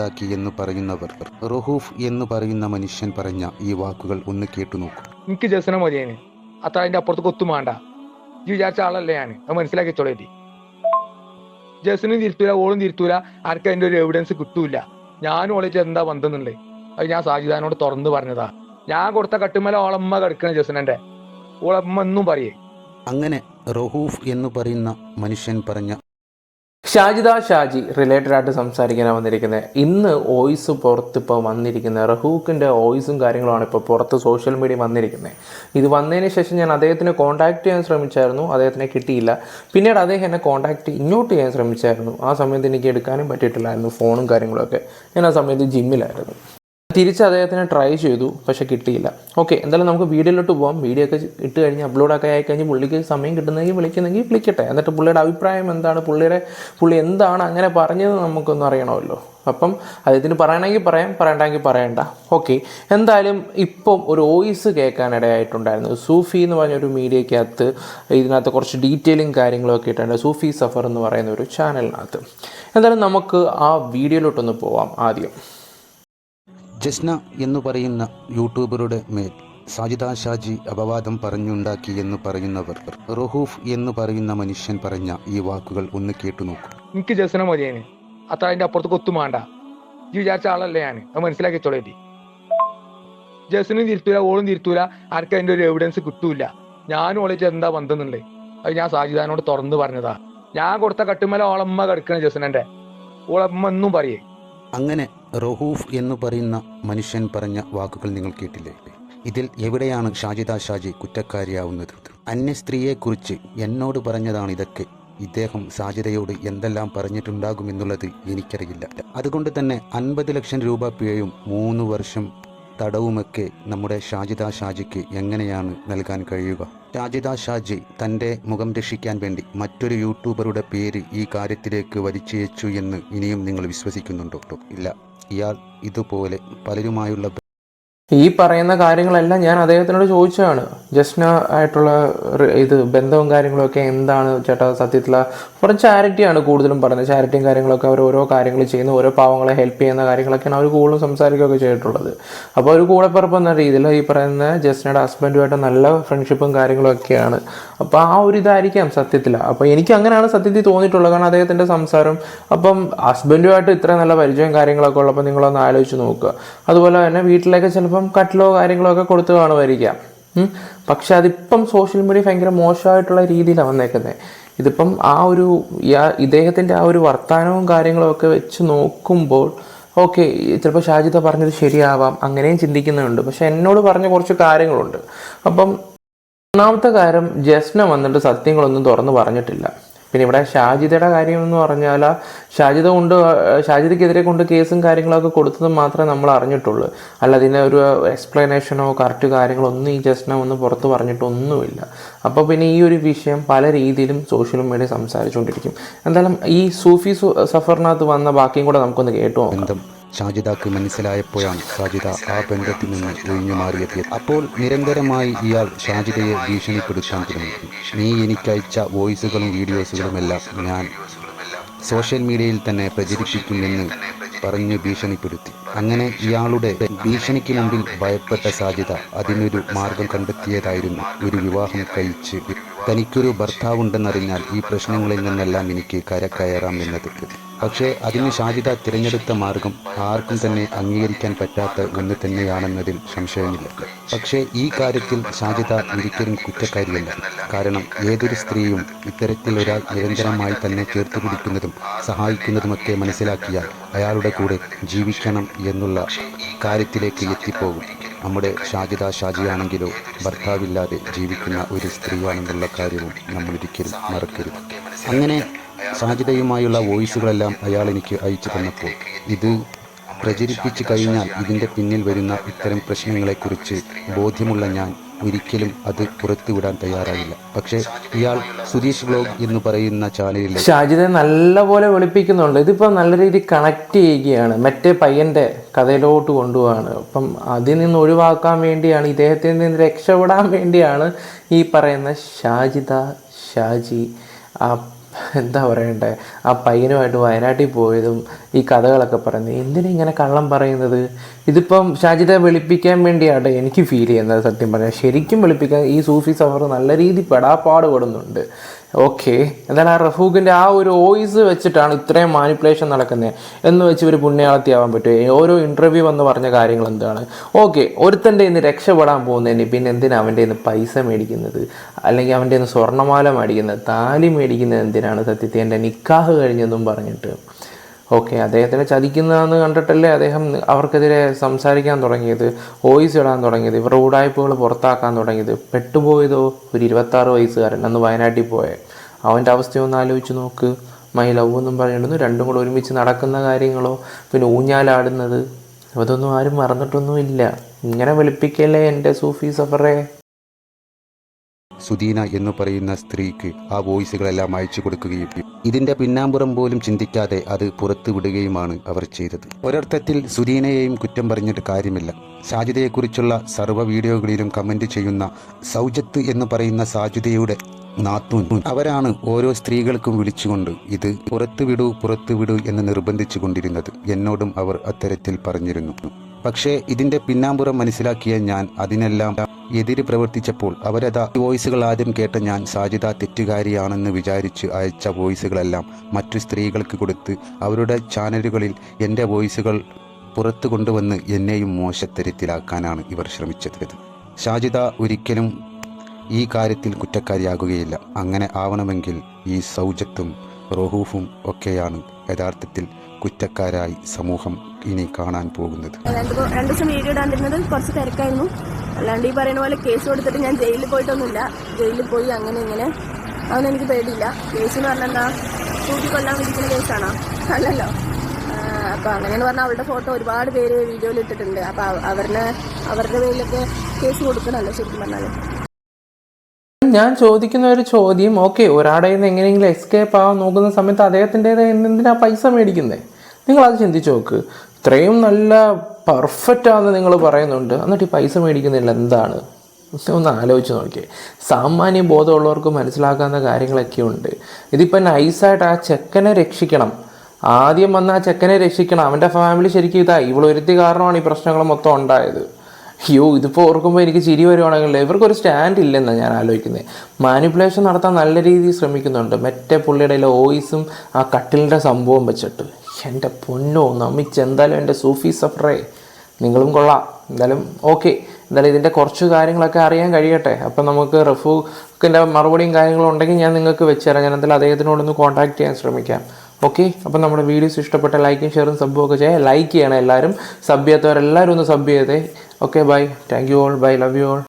ഉണ്ടാക്കി എന്ന് പറയുന്നവർ റഹൂഫ് എന്ന് പറയുന്ന മനുഷ്യൻ പറഞ്ഞ ഈ വാക്കുകൾ ഒന്ന് കേട്ടു നോക്കൂ എനിക്ക് ജസന മതിയാണ് അത്ര അതിന്റെ അപ്പുറത്ത് ഒത്തും വേണ്ട ഈ വിചാരിച്ച ആളല്ലേ ഞാൻ അത് മനസ്സിലാക്കി ചോളേറ്റി ജസനും തിരുത്തൂല ഓളും തിരുത്തൂല ആർക്കും അതിന്റെ ഒരു എവിഡൻസ് കിട്ടൂല ഞാൻ ഓളിച്ച് എന്താ ബന്ധമെന്നുള്ളത് അത് ഞാൻ സാജിദാനോട് തുറന്ന് പറഞ്ഞതാ ഞാൻ കൊടുത്ത കട്ടുമല ഓളമ്മ കിടക്കണ ജസനന്റെ ഓളമ്മ എന്നും പറയേ അങ്ങനെ റഹൂഫ് എന്ന് പറയുന്ന മനുഷ്യൻ പറഞ്ഞ ഷാജിദ ഷാജി റിലേറ്റഡ് ആയിട്ട് സംസാരിക്കാനാണ് വന്നിരിക്കുന്നത് ഇന്ന് വോയിസ് പുറത്ത് ഇപ്പോൾ വന്നിരിക്കുന്നത് റഹൂക്കിൻ്റെ വോയിസും കാര്യങ്ങളുമാണ് ഇപ്പോൾ പുറത്ത് സോഷ്യൽ മീഡിയ വന്നിരിക്കുന്നത് ഇത് വന്നതിന് ശേഷം ഞാൻ അദ്ദേഹത്തിനെ കോൺടാക്ട് ചെയ്യാൻ ശ്രമിച്ചായിരുന്നു അദ്ദേഹത്തിനെ കിട്ടിയില്ല പിന്നീട് അദ്ദേഹം എന്നെ കോൺടാക്ട് ഇങ്ങോട്ട് ചെയ്യാൻ ശ്രമിച്ചായിരുന്നു ആ സമയത്ത് എനിക്ക് എടുക്കാനും പറ്റിയിട്ടില്ലായിരുന്നു ഫോണും കാര്യങ്ങളൊക്കെ ഞാൻ ആ സമയത്ത് ജിമ്മിലായിരുന്നു തിരിച്ച് അദ്ദേഹത്തിനെ ട്രൈ ചെയ്തു പക്ഷേ കിട്ടിയില്ല ഓക്കെ എന്തായാലും നമുക്ക് വീഡിയോയിലോട്ട് പോകാം വീഡിയോ ഒക്കെ ഇട്ട് കഴിഞ്ഞ് അപ്ലോഡ് ഒക്കെ ആയി കഴിഞ്ഞ് പുള്ളിക്ക് സമയം കിട്ടുന്നെങ്കിൽ വിളിക്കുന്നെങ്കിൽ വിളിക്കട്ടെ എന്നിട്ട് പുള്ളിയുടെ അഭിപ്രായം എന്താണ് പുള്ളിയുടെ പുള്ളി എന്താണ് അങ്ങനെ പറഞ്ഞത് നമുക്കൊന്നും അറിയണമല്ലോ അപ്പം അദ്ദേഹത്തിന് പറയണമെങ്കിൽ പറയാം പറയണ്ടെങ്കിൽ പറയണ്ട ഓക്കെ എന്തായാലും ഇപ്പം ഒരു വോയിസ് കേൾക്കാനിടയായിട്ടുണ്ടായിരുന്നു സൂഫി എന്ന് പറഞ്ഞൊരു മീഡിയക്കകത്ത് ഇതിനകത്ത് കുറച്ച് ഡീറ്റെയിലും കാര്യങ്ങളൊക്കെ ഇട്ടുണ്ട് സൂഫി സഫർ എന്ന് പറയുന്ന ഒരു ചാനലിനകത്ത് എന്തായാലും നമുക്ക് ആ വീഡിയോയിലോട്ടൊന്ന് പോവാം ആദ്യം ജസ്ന എന്നു പറയുന്ന യൂട്യൂബറുടെ മേൽ സാജിദ ഷാജി അപവാദം പറഞ്ഞുണ്ടാക്കി എന്ന് പറയുന്നവർ റഹൂഫ് എന്ന് പറയുന്ന മനുഷ്യൻ പറഞ്ഞ ഈ വാക്കുകൾ ഒന്ന് കേട്ടു നോക്കും എനിക്ക് ജസ്ന മതിയെ അത്ര അതിന്റെ അപ്പുറത്ത് കൊത്തുമാണ്ട ഈ വിചാരിച്ച ആളല്ലേ ഞാൻ അത് മനസ്സിലാക്കിച്ചോളേറ്റി ജസ്നും തിരുത്തൂല ഓളും തിരുത്തൂല ആർക്കും അതിന്റെ ഒരു എവിഡൻസ് കിട്ടൂല ഞാനും ഓളേറ്റ് എന്താ ബന്ധമെന്നുണ്ട് അത് ഞാൻ സാജിദാനോട് തുറന്നു പറഞ്ഞതാ ഞാൻ കൊടുത്ത കട്ടുമല ഓളമ്മ കിടക്കണ ജസ്നന്റെ ഓളമ്മ എന്നും പറയേ അങ്ങനെ റഹൂഫ് എന്ന് പറയുന്ന മനുഷ്യൻ പറഞ്ഞ വാക്കുകൾ നിങ്ങൾ കേട്ടില്ലേ ഇതിൽ എവിടെയാണ് ഷാജിദ ഷാജി കുറ്റക്കാരിയാവുന്നത് അന്യ സ്ത്രീയെക്കുറിച്ച് എന്നോട് പറഞ്ഞതാണ് ഇതൊക്കെ ഇദ്ദേഹം സാജിദയോട് എന്തെല്ലാം പറഞ്ഞിട്ടുണ്ടാകുമെന്നുള്ളത് എനിക്കറിയില്ല അതുകൊണ്ട് തന്നെ അൻപത് ലക്ഷം രൂപ പിഴയും മൂന്ന് വർഷം തടവുമൊക്കെ നമ്മുടെ ഷാജിദ ഷാജിക്ക് എങ്ങനെയാണ് നൽകാൻ കഴിയുക ഷാജിദ ഷാജി തൻ്റെ മുഖം രക്ഷിക്കാൻ വേണ്ടി മറ്റൊരു യൂട്യൂബറുടെ പേര് ഈ കാര്യത്തിലേക്ക് വലിച്ചയച്ചു എന്ന് ഇനിയും നിങ്ങൾ വിശ്വസിക്കുന്നുണ്ടോ ഇല്ല ഇയാൾ ഇതുപോലെ പലരുമായുള്ള ഈ പറയുന്ന കാര്യങ്ങളെല്ലാം ഞാൻ അദ്ദേഹത്തിനോട് ചോദിച്ചതാണ് ജസ്ന ആയിട്ടുള്ള ഇത് ബന്ധവും കാര്യങ്ങളൊക്കെ എന്താണ് ചേട്ടാ സത്യത്തിൽ കുറച്ച് ചാരിറ്റിയാണ് കൂടുതലും പറയുന്നത് ചാരിറ്റിയും കാര്യങ്ങളൊക്കെ അവർ ഓരോ കാര്യങ്ങൾ ചെയ്യുന്നു ഓരോ പാവങ്ങളെ ഹെൽപ്പ് ചെയ്യുന്ന കാര്യങ്ങളൊക്കെയാണ് അവർ കൂടുതലും സംസാരിക്കുകയൊക്കെ ചെയ്തിട്ടുള്ളത് അപ്പോൾ ഒരു കൂടെപ്പറപ്പ് എന്ന രീതിയിൽ ഈ പറയുന്ന ജസ്നയുടെ ഹസ്ബൻഡുമായിട്ട് നല്ല ഫ്രണ്ട്ഷിപ്പും കാര്യങ്ങളൊക്കെയാണ് അപ്പോൾ ആ ഒരു ഇതായിരിക്കാം സത്യത്തില അപ്പോൾ എനിക്ക് അങ്ങനെയാണ് സത്യത്തിൽ തോന്നിയിട്ടുള്ളത് കാരണം അദ്ദേഹത്തിൻ്റെ സംസാരം അപ്പം ഹസ്ബൻഡുമായിട്ട് ഇത്രയും നല്ല പരിചയം കാര്യങ്ങളൊക്കെ ഉള്ളപ്പോൾ നിങ്ങളൊന്ന് ആലോചിച്ച് നോക്കുക അതുപോലെ തന്നെ വീട്ടിലേക്ക് ചിലപ്പോൾ ചിലപ്പം കട്ടിലോ കാര്യങ്ങളോ ഒക്കെ കൊടുത്ത് കാണുമായിരിക്കാം പക്ഷെ അതിപ്പം സോഷ്യൽ മീഡിയ ഭയങ്കര മോശമായിട്ടുള്ള രീതിയിലാണ് വന്നേക്കുന്നത് ഇതിപ്പം ആ ഒരു ഇദ്ദേഹത്തിൻ്റെ ആ ഒരു വർത്തമാനവും കാര്യങ്ങളും ഒക്കെ വെച്ച് നോക്കുമ്പോൾ ഓക്കെ ചിലപ്പോൾ ഷാജിത പറഞ്ഞത് ശരിയാവാം അങ്ങനെയും ചിന്തിക്കുന്നുണ്ട് പക്ഷെ എന്നോട് പറഞ്ഞ കുറച്ച് കാര്യങ്ങളുണ്ട് അപ്പം ഒന്നാമത്തെ കാര്യം ജസ്ന വന്നിട്ട് സത്യങ്ങളൊന്നും തുറന്നു പറഞ്ഞിട്ടില്ല പിന്നെ ഇവിടെ ഷാജിദയുടെ കാര്യം എന്ന് പറഞ്ഞാൽ ഷാജിദ കൊണ്ട് ഷാജിതയ്ക്കെതിരെ കൊണ്ട് കേസും കാര്യങ്ങളൊക്കെ കൊടുത്തത് മാത്രമേ നമ്മൾ അറിഞ്ഞിട്ടുള്ളൂ അല്ല അതിന് ഒരു എക്സ്പ്ലനേഷനോ കറക്റ്റ് കാര്യങ്ങളോ ഒന്നും ഈ ജസ്റ്റിനെ ഒന്ന് പുറത്ത് പറഞ്ഞിട്ടൊന്നുമില്ല അപ്പോൾ പിന്നെ ഈ ഒരു വിഷയം പല രീതിയിലും സോഷ്യൽ മീഡിയ സംസാരിച്ചുകൊണ്ടിരിക്കും എന്തായാലും ഈ സൂഫി സഫറിനകത്ത് വന്ന ബാക്കിയും കൂടെ നമുക്കൊന്ന് കേട്ടു നോക്കാം ഷാജിദാക്ക് മനസ്സിലായപ്പോഴാണ് ഷാജിദ ആ ബന്ധത്തിൽ നിന്ന് ഒഴിഞ്ഞു മാറിയെത്തിയത് അപ്പോൾ നിരന്തരമായി ഇയാൾ ഷാജിദയെ ഭീഷണിപ്പെടുത്താൻ തുടങ്ങി നീ എനിക്കയച്ച വോയിസുകളും വീഡിയോസുകളുമെല്ലാം ഞാൻ സോഷ്യൽ മീഡിയയിൽ തന്നെ പ്രചരിപ്പിക്കുമെന്ന് പറഞ്ഞ് ഭീഷണിപ്പെടുത്തി അങ്ങനെ ഇയാളുടെ ഭീഷണിക്ക് മുമ്പിൽ ഭയപ്പെട്ട സാധ്യത അതിനൊരു മാർഗം കണ്ടെത്തിയതായിരുന്നു ഒരു വിവാഹം കഴിച്ച് തനിക്കൊരു ഭർത്താവുണ്ടെന്നറിഞ്ഞാൽ ഈ പ്രശ്നങ്ങളിൽ നിന്നെല്ലാം എനിക്ക് കരകയറാം എന്നത് പക്ഷേ അതിന് ഷാജിദ തിരഞ്ഞെടുത്ത മാർഗം ആർക്കും തന്നെ അംഗീകരിക്കാൻ പറ്റാത്ത ഒന്ന് തന്നെയാണെന്നതിൽ സംശയമില്ല പക്ഷേ ഈ കാര്യത്തിൽ ഷാജിദ ഒരിക്കലും കുറ്റക്കാരിയല്ല കാരണം ഏതൊരു സ്ത്രീയും ഇത്തരത്തിൽ ഒരാൾ നിരന്തരമായി തന്നെ ചേർത്തുപിടിക്കുന്നതും പിടിക്കുന്നതും സഹായിക്കുന്നതുമൊക്കെ മനസ്സിലാക്കിയാൽ അയാളുടെ കൂടെ ജീവിക്കണം എന്നുള്ള കാര്യത്തിലേക്ക് എത്തിപ്പോകും നമ്മുടെ ഷാജിദ ഷാജിയാണെങ്കിലോ ഭർത്താവില്ലാതെ ജീവിക്കുന്ന ഒരു സ്ത്രീയാണെന്നുള്ള കാര്യവും നമ്മൾ മറക്കരുത് അങ്ങനെ സാജിതയുമായുള്ള വോയിസുകളെല്ലാം അയാൾ എനിക്ക് അയച്ചു തന്നപ്പോൾ ഇത് പ്രചരിപ്പിച്ചു കഴിഞ്ഞാൽ ഇതിൻ്റെ പിന്നിൽ വരുന്ന ഇത്തരം പ്രശ്നങ്ങളെക്കുറിച്ച് ബോധ്യമുള്ള ഞാൻ ഒരിക്കലും അത് പുറത്തുവിടാൻ തയ്യാറായില്ല പക്ഷെ ഇയാൾ സുരേഷ് ബ്ലോഗ് എന്ന് പറയുന്ന ചാനലിൽ ഷാജിദെ നല്ലപോലെ വെളുപ്പിക്കുന്നുണ്ട് ഇതിപ്പോൾ നല്ല രീതിയിൽ കണക്ട് ചെയ്യുകയാണ് മറ്റേ പയ്യൻ്റെ കഥയിലോട്ട് കൊണ്ടുപോവാണ് അപ്പം അതിൽ നിന്ന് ഒഴിവാക്കാൻ വേണ്ടിയാണ് ഇദ്ദേഹത്തിൽ നിന്ന് രക്ഷപ്പെടാൻ വേണ്ടിയാണ് ഈ പറയുന്ന ഷാജിദ ഷാജി ആ എന്താ പറയണ്ടേ ആ പയ്യനുമായിട്ട് വയനാട്ടിൽ പോയതും ഈ കഥകളൊക്കെ പറയുന്നത് എന്തിനാ ഇങ്ങനെ കള്ളം പറയുന്നത് ഇതിപ്പം ഷാജിദെ വെളുപ്പിക്കാൻ വേണ്ടിയാണ് എനിക്ക് ഫീൽ ചെയ്യുന്നത് സത്യം പറഞ്ഞാൽ ശരിക്കും വെളുപ്പിക്കാൻ ഈ സൂഫി സഫർ നല്ല രീതിയിൽ പെടാപ്പാട് പെടുന്നുണ്ട് ഓക്കെ എന്താണ് ആ റഫൂഖിൻ്റെ ആ ഒരു വോയിസ് വെച്ചിട്ടാണ് ഇത്രയും മാനിപ്പുലേഷൻ നടക്കുന്നത് എന്ന് വെച്ച് ഇവർ പുണ്യാളത്തിയാവാൻ പറ്റുമോ ഓരോ ഇൻ്റർവ്യൂ വന്ന് പറഞ്ഞ കാര്യങ്ങൾ എന്താണ് ഓക്കെ ഒരുത്തൻ്റെ ഇന്ന് രക്ഷപ്പെടാൻ പോകുന്നതിന് പിന്നെ എന്തിനാണ് അവൻ്റെ ഇന്ന് പൈസ മേടിക്കുന്നത് അല്ലെങ്കിൽ അവൻ്റെ ഇന്ന് സ്വർണ്ണമാല മേടിക്കുന്നത് താലി മേടിക്കുന്നത് എന്തിനാണ് സത്യത്തിൽ എൻ്റെ നിക്കാഹ് കഴിഞ്ഞെന്നും പറഞ്ഞിട്ട് ഓക്കെ അദ്ദേഹത്തിനെ ചതിക്കുന്നതെന്ന് കണ്ടിട്ടല്ലേ അദ്ദേഹം അവർക്കെതിരെ സംസാരിക്കാൻ തുടങ്ങിയത് വോയിസ് ഇടാൻ തുടങ്ങിയത് ഇവരുടെ ഊടായ്പകൾ പുറത്താക്കാൻ തുടങ്ങിയത് പെട്ടുപോയതോ ഒരു ഇരുപത്താറ് വയസ്സുകാരൻ അന്ന് വയനാട്ടിൽ പോയെ അവൻ്റെ അവസ്ഥയൊന്ന് ആലോചിച്ച് നോക്ക് മൈ ലവ് എന്നും പറയുന്നു രണ്ടും കൂടെ ഒരുമിച്ച് നടക്കുന്ന കാര്യങ്ങളോ പിന്നെ ഊഞ്ഞാലാടുന്നത് അതൊന്നും ആരും മറന്നിട്ടൊന്നുമില്ല ഇങ്ങനെ വെളുപ്പിക്കല്ലേ എൻ്റെ സൂഫി സഫറെ സുദീന എന്ന് പറയുന്ന സ്ത്രീക്ക് ആ വോയിസുകളെല്ലാം അയച്ചു കൊടുക്കുകയും ഇതിന്റെ പിന്നാമ്പുറം പോലും ചിന്തിക്കാതെ അത് പുറത്തു വിടുകയുമാണ് അവർ ചെയ്തത് ഒരർത്ഥത്തിൽ സുദീനയെയും കുറ്റം പറഞ്ഞിട്ട് കാര്യമില്ല സാജിദയെക്കുറിച്ചുള്ള സർവ്വ വീഡിയോകളിലും കമന്റ് ചെയ്യുന്ന സൗജത്ത് എന്ന് പറയുന്ന സാജിദയുടെ നാത്തൂൻ അവരാണ് ഓരോ സ്ത്രീകൾക്കും വിളിച്ചുകൊണ്ട് ഇത് പുറത്തുവിടൂ പുറത്തുവിടൂ എന്ന് നിർബന്ധിച്ചു കൊണ്ടിരുന്നത് എന്നോടും അവർ അത്തരത്തിൽ പറഞ്ഞിരുന്നു പക്ഷേ ഇതിൻ്റെ പിന്നാമ്പുറം മനസ്സിലാക്കിയ ഞാൻ അതിനെല്ലാം എതിര് പ്രവർത്തിച്ചപ്പോൾ അവരതാ വോയിസുകൾ ആദ്യം കേട്ട ഞാൻ സാജിദ തെറ്റുകാരിയാണെന്ന് വിചാരിച്ച് അയച്ച വോയിസുകളെല്ലാം മറ്റു സ്ത്രീകൾക്ക് കൊടുത്ത് അവരുടെ ചാനലുകളിൽ എൻ്റെ വോയിസുകൾ പുറത്തു കൊണ്ടുവന്ന് എന്നെയും മോശത്തരത്തിലാക്കാനാണ് ഇവർ ശ്രമിച്ചത് സാജിത ഒരിക്കലും ഈ കാര്യത്തിൽ കുറ്റക്കാരിയാകുകയില്ല അങ്ങനെ ആവണമെങ്കിൽ ഈ സൗജത്തും റഹൂഫും ഒക്കെയാണ് യഥാർത്ഥത്തിൽ കുറ്റക്കാരായി സമൂഹം ഇനി കാണാൻ പോകുന്നത് രണ്ടു ദിവസം വീഡിയോ ഇടാണ്ടിരുന്നത് കുറച്ച് തിരക്കായിരുന്നു അല്ലാണ്ട് ഈ പറയുന്ന പോലെ കേസ് കൊടുത്തിട്ട് ഞാൻ ജയിലിൽ പോയിട്ടൊന്നുമില്ല ജയിലിൽ പോയി അങ്ങനെ ഇങ്ങനെ അതൊന്നും എനിക്ക് പേടിയില്ല കേസ് എന്ന് പറഞ്ഞാൽ എന്താ തൂക്കിക്കൊല്ലാൻ വിധിക്കുന്ന കേസാണോ അല്ലല്ലോ അപ്പോൾ അങ്ങനെയെന്ന് പറഞ്ഞാൽ അവളുടെ ഫോട്ടോ ഒരുപാട് പേര് വീഡിയോയിൽ ഇട്ടിട്ടുണ്ട് അപ്പോൾ അവരുടെ അവരുടെ പേരിലൊക്കെ കേസ് കൊടുക്കണമല്ലോ ശരിക്കും പറഞ്ഞാൽ ഞാൻ ചോദിക്കുന്ന ഒരു ചോദ്യം ഓക്കെ ഒരാടെ നിന്ന് എങ്ങനെയെങ്കിലും എസ്കേപ്പ് ആവാൻ നോക്കുന്ന സമയത്ത് അദ്ദേഹത്തിൻ്റെതായ എന്തിനാ പൈസ മേടിക്കുന്നത് അത് ചിന്തിച്ച് നോക്ക് ഇത്രയും നല്ല പെർഫെക്റ്റ് ആണെന്ന് നിങ്ങൾ പറയുന്നുണ്ട് എന്നിട്ട് ഈ പൈസ മേടിക്കുന്നില്ല എന്താണ് ഒന്ന് ആലോചിച്ച് നോക്കിയേ സാമാന്യ ബോധമുള്ളവർക്ക് മനസ്സിലാക്കാവുന്ന കാര്യങ്ങളൊക്കെ ഉണ്ട് ഇതിപ്പോൾ നൈസായിട്ട് ആ ചെക്കനെ രക്ഷിക്കണം ആദ്യം വന്ന ആ ചെക്കനെ രക്ഷിക്കണം അവൻ്റെ ഫാമിലി ശരിക്കും ഇതാ ഇവളൊരുത്തി കാരണമാണ് ഈ പ്രശ്നങ്ങൾ മൊത്തം ഉണ്ടായത് അയ്യോ ഇതിപ്പോൾ ഓർക്കുമ്പോൾ എനിക്ക് ചിരി വരുവാണെങ്കിൽ ഇവർക്കൊരു സ്റ്റാൻഡ് ഇല്ലെന്നാണ് ഞാൻ ആലോചിക്കുന്നത് മാനിപ്പുലേഷൻ നടത്താൻ നല്ല രീതിയിൽ ശ്രമിക്കുന്നുണ്ട് മറ്റേ പുള്ളിയുടെ ഓയിസും ആ കട്ടിലിൻ്റെ സംഭവം വെച്ചിട്ട് എൻ്റെ പൊന്നോ നമിച്ച് എന്തായാലും എൻ്റെ സൂഫി സഫറേ നിങ്ങളും കൊള്ളാം എന്തായാലും ഓക്കെ എന്തായാലും ഇതിൻ്റെ കുറച്ച് കാര്യങ്ങളൊക്കെ അറിയാൻ കഴിയട്ടെ അപ്പം നമുക്ക് റഫൂക്കിൻ്റെ മറുപടിയും കാര്യങ്ങളും ഉണ്ടെങ്കിൽ ഞാൻ നിങ്ങൾക്ക് തരാം ഞാൻ എന്തായാലും അദ്ദേഹത്തിനോടൊന്ന് കോൺടാക്ട് ചെയ്യാൻ ശ്രമിക്കാം ഓക്കെ അപ്പം നമ്മുടെ വീഡിയോസ് ഇഷ്ടപ്പെട്ട ലൈക്കും ഷെയറും സബ്ബും ഒക്കെ ചെയ്യാം ലൈക്ക് ചെയ്യണം എല്ലാവരും സബ് ചെയ്യാത്തവരെല്ലാവരും ഒന്ന് സബ് ചെയ്തേ Okay, bye. Thank you all. Bye. Love you all.